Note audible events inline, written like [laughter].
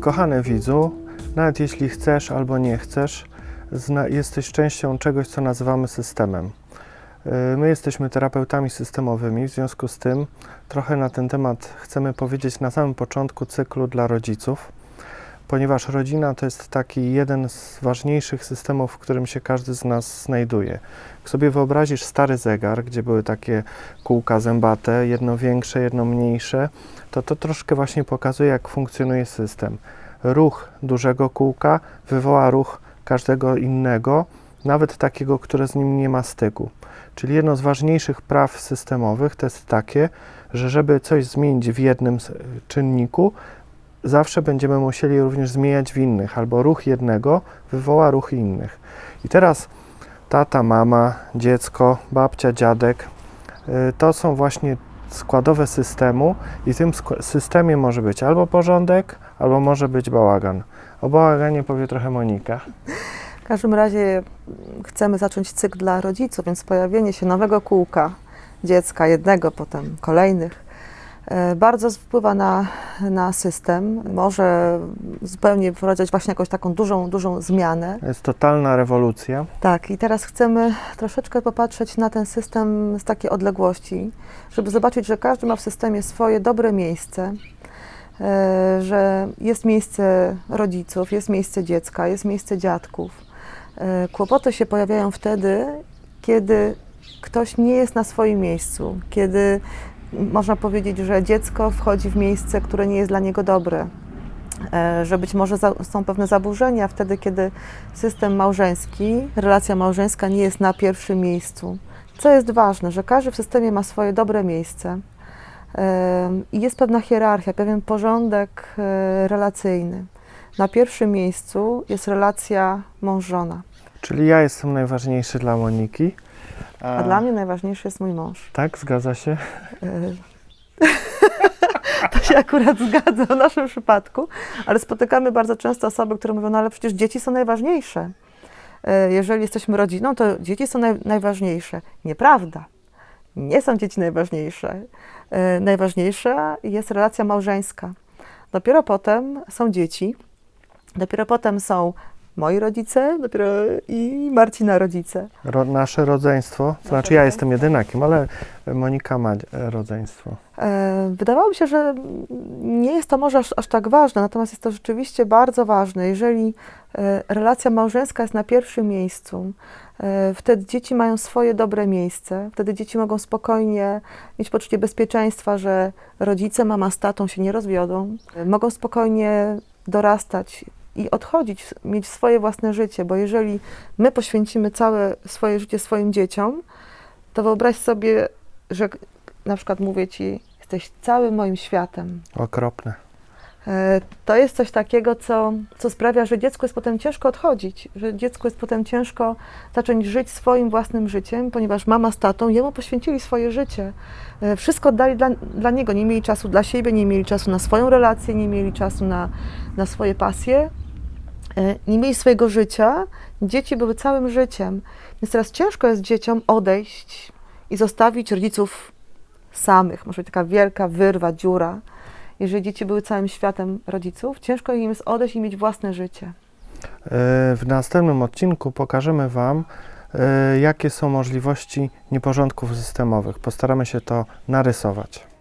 Kochany widzu, nawet jeśli chcesz albo nie chcesz, jesteś częścią czegoś, co nazywamy systemem. Y, My jesteśmy terapeutami systemowymi, w związku z tym trochę na ten temat chcemy powiedzieć na samym początku cyklu dla rodziców, ponieważ rodzina to jest taki jeden z ważniejszych systemów, w którym się każdy z nas znajduje. Jak sobie wyobrazisz stary zegar, gdzie były takie kółka zębate, jedno większe, jedno mniejsze, to to troszkę właśnie pokazuje, jak funkcjonuje system. Ruch dużego kółka wywoła ruch każdego innego, nawet takiego, które z nim nie ma styku. Czyli jedno z ważniejszych praw systemowych to jest takie, że żeby coś zmienić w jednym s- czynniku, zawsze będziemy musieli również zmieniać w innych, albo ruch jednego wywoła ruch innych. I teraz tata, mama, dziecko, babcia, dziadek y, to są właśnie składowe systemu i w tym systemie może być albo porządek, albo może być bałagan. O bałaganie powie trochę Monika. W każdym razie chcemy zacząć cykl dla rodziców, więc pojawienie się nowego kółka dziecka, jednego, potem kolejnych, bardzo wpływa na, na system. Może zupełnie wprowadzać właśnie jakąś taką dużą, dużą zmianę. To jest totalna rewolucja. Tak, i teraz chcemy troszeczkę popatrzeć na ten system z takiej odległości, żeby zobaczyć, że każdy ma w systemie swoje dobre miejsce, e, że jest miejsce rodziców, jest miejsce dziecka, jest miejsce dziadków. E, Kłopoty się pojawiają wtedy, kiedy ktoś nie jest na swoim miejscu, kiedy można powiedzieć, że dziecko wchodzi w miejsce, które nie jest dla niego dobre, e, że być może są pewne zaburzenia wtedy, kiedy system małżeński, relacja małżeńska nie jest na pierwszym miejscu. Co jest ważne, że każdy w systemie ma swoje dobre miejsce em, i jest pewna hierarchia, pewien porządek e, relacyjny. Na pierwszym miejscu jest relacja mąż-żona, Czyli ja jestem najważniejszy dla Moniki. a dla mnie najważniejszy jest mój mąż. Tak, zgadza się. E, [laughs] To się akurat zgadza w naszym przypadku, ale spotykamy bardzo często osoby, które mówią, no ale przecież dzieci są najważniejsze. E, Jeżeli jesteśmy rodziną, to dzieci są naj, najważniejsze. Nieprawda. Nie są dzieci najważniejsze. E, Najważniejsza jest relacja małżeńska. Dopiero potem są dzieci, dopiero potem są moi rodzice, dopiero i Marcina rodzice. Ro, nasze rodzeństwo, to znaczy ja jestem jedynakiem, ale Monika ma rodzeństwo. E, Wydawało mi się, że nie jest to może aż, aż tak ważne, natomiast jest to rzeczywiście bardzo ważne. Jeżeli e, relacja małżeńska jest na pierwszym miejscu, e, wtedy dzieci mają swoje dobre miejsce, wtedy dzieci mogą spokojnie mieć poczucie bezpieczeństwa, że rodzice, mama z tatą się nie rozwiodą, mogą spokojnie dorastać i odchodzić, mieć swoje własne życie, bo jeżeli my poświęcimy całe swoje życie swoim dzieciom, to wyobraź sobie, że na przykład mówię ci, jesteś całym moim światem. Okropne. E, To jest coś takiego, co, co sprawia, że dziecku jest potem ciężko odchodzić, że dziecku jest potem ciężko zacząć żyć swoim własnym życiem, ponieważ mama z tatą jemu poświęcili swoje życie. E, Wszystko oddali dla, dla niego, nie mieli czasu dla siebie, nie mieli czasu na swoją relację, nie mieli czasu na, na swoje pasje, nie mieli swojego życia. Dzieci były całym życiem. Więc teraz ciężko jest dzieciom odejść i zostawić rodziców samych. Może być taka wielka wyrwa, dziura. Jeżeli dzieci były całym światem rodziców, ciężko im jest odejść i mieć własne życie. E, W następnym odcinku pokażemy Wam, e, jakie są możliwości nieporządków systemowych. Postaramy się to narysować.